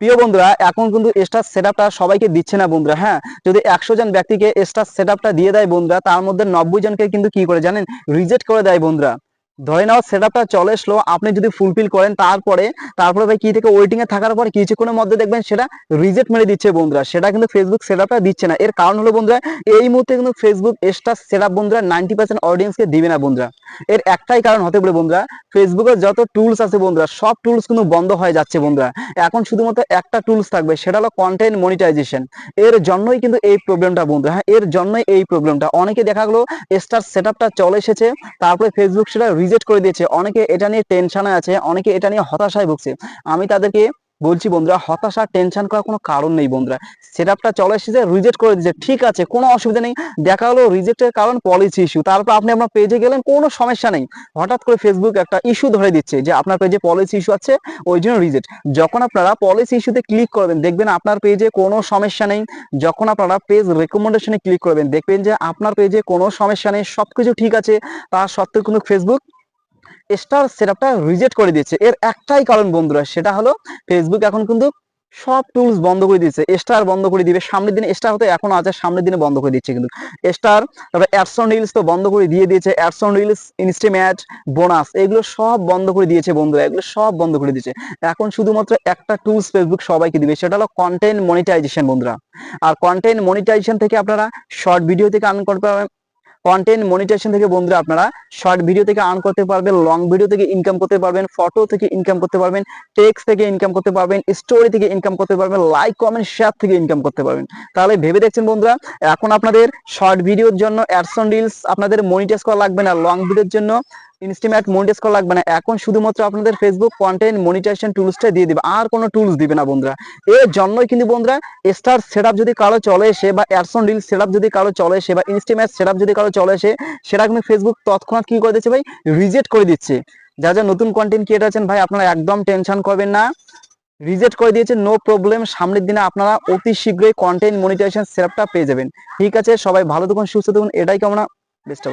প্রিয় বন্ধুরা, এখন কিন্তু স্টার সেটআপটা সবাইকে দিচ্ছে না বন্ধুরা হ্যাঁ? যদি একশো জন ব্যক্তিকে স্টার সেটআপটা দিয়ে দেয় বন্ধুরা, তার মধ্যে নব্বই জনকে কিন্তু কি করে জানেন? রিজেক্ট করে দেয় বন্ধুরা। ধরে নাও সেটআপটা চলে আসলো আপনি যদি ফুলফিল করেন, তারপরে তারপরে ভাই কি থেকে ওয়েটিং এ থাকার পর কিছুক্ষণের মধ্যে দেখবেন সেটা রিজেক্ট মেরে দিচ্ছে বন্ধুরা, সেটা কিন্তু ফেসবুক সেটআপটা দিচ্ছে না। এর কারণ হলো বন্ধুরা, এই মুহূর্তে কিন্তু ফেসবুক স্টার সেটআপ বন্ধুরা নাইনটি পার্সেন্ট অডিয়েন্সকে দিবে না বন্ধুরা। এর একটাই কারণ হতে পারে বন্ধুরা ফেসবুকের যত টুলস আছে বন্ধুরা, সব টুলস কিন্তু বন্ধ হয়ে যাচ্ছে বন্ধুরা। এখন শুধুমাত্র একটা টুলস থাকবে, সেটা হলো কন্টেন্ট মনিটাইজেশন এর জন্যই কিন্তু এই প্রবলেমটা বন্ধুরা হ্যাঁ এর জন্যই এই প্রবলেমটা অনেকে দেখা গেলো স্টার সেটআপটা চলে এসেছে, তারপরে ফেসবুক সেটা রিজেক্ট করে দিয়েছে। অনেকে এটা নিয়ে টেনশনে আছে, অনেকে এটা নিয়ে হতাশায় ভুগছে। আমি তাদেরকে বলছি বন্ধুরা, হতাশা টেনশন করার কোনো কারণ নেই বন্ধুরা। সেটআপটা চলে এসেছে রিজেক্ট করে দিয়েছে। ঠিক আছে, কোনো অসুবিধা নেই। দেখা হলো রিজেক্টের কারণ পলিসি ইস্যু তারপর আপনি আপনার পেজে গেলেন, কোনো সমস্যা নেই। হঠাৎ করে ফেসবুক একটা ইস্যু ধরে দিচ্ছে যে আপনার পেজে পলিসি ইস্যু আছে, ওই জন্য রিজেক্ট যখন আপনারা পলিসি ইস্যুতে ক্লিক করবেন, দেখবেন আপনার পেজে কোনো সমস্যা নেই। যখন আপনারা পেজ রেকমেন্ডেশনে ক্লিক করবেন, দেখবেন যে আপনার পেজে কোনো সমস্যা নেই, সবকিছু ঠিক আছে। তা সত্ত্বেও কিন্তু ফেসবুক স্টার সেটআপটা রিজেক্ট করে দিয়েছে। এর একটাই কারণ বন্ধুরা, সেটা হলো ফেসবুক এখন কিন্তু সব টুলস বন্ধ করে দিয়েছে। স্টার বন্ধ করে দিবে। সামনের দিনে স্টার হতে এখনও আছে, সামনের দিনে বন্ধ করে দিচ্ছে কিন্তু। স্টার তারপরে অ্যাডসন রিলস তো বন্ধ করে দিয়ে দিয়েছে। অ্যাডসন রিলস ইনস্টিম্যাট বোনাস এগুলো সব বন্ধ করে দিয়েছে বন্ধুরা, এগুলো সব বন্ধ করে দিয়েছে। এখন শুধুমাত্র একটা টুলস ফেসবুক সবাইকে দিবে, সেটা হলো কন্টেন্ট মনিটাইজেশন বন্ধুরা। আর কন্টেন্ট মনিটাইজেশন থেকে আপনারা শর্ট ভিডিও থেকে আর্ন করতে পারবেন। কন্টেন্ট মনিটাইজেশন থেকে বন্ধুরা আপনারা শর্ট ভিডিও থেকে আর্ন করতে পারবেন লং ভিডিও থেকে ইনকাম করতে পারবেন ফটো থেকে ইনকাম করতে পারবেন টেক্সট থেকে ইনকাম করতে পারবেন স্টোরি থেকে ইনকাম করতে পারবেন লাইক কমেন্ট শেয়ার থেকে ইনকাম করতে পারবেন। তাহলে ভেবে দেখছেন বন্ধুরা, এখন আপনাদের শর্ট ভিডিওর জন্য অ্যাডসন রিলস আপনাদের মনিটাইজ করা লাগবে না লং ভিডিওর জন্য ইনস্টিমেট মনিটাইজ করা লাগবে না। এখন শুধুমাত্র আপনাদের ফেসবুক কন্টেন্ট মনিটাইজেশন টুলসটা দিয়ে দিবে, আর কোনো টুলস দিবে না বন্ধুরা। এর জন্যই কিন্তু বন্ধুরা স্টার সেটআপ যদি কারও চলে এসে বা অ্যাডসন রিল সেটআপ যদি কারও চলে এসে বা ইনস্টিমেট সেটআপ যদি কারও চলে এসে, সেটা কিন্তু ফেসবুক তৎক্ষণাৎ কি করে দিচ্ছে ভাই? রিজেক্ট করে দিচ্ছে। যা যা নতুন কন্টেন্ট ক্রিয়েটার আছেন ভাই, আপনারা একদম টেনশন করবেন না। রিজেক্ট করে দিয়েছে নো প্রবলেম সামনের দিনে আপনারা অতি শীঘ্রই কন্টেন্ট মনিটাইজেশন সেটআপটা পেয়ে যাবেন। ঠিক আছে, সবাই ভালো থাকুন, সুস্থ থাকুন। এটাই কামনা। Best of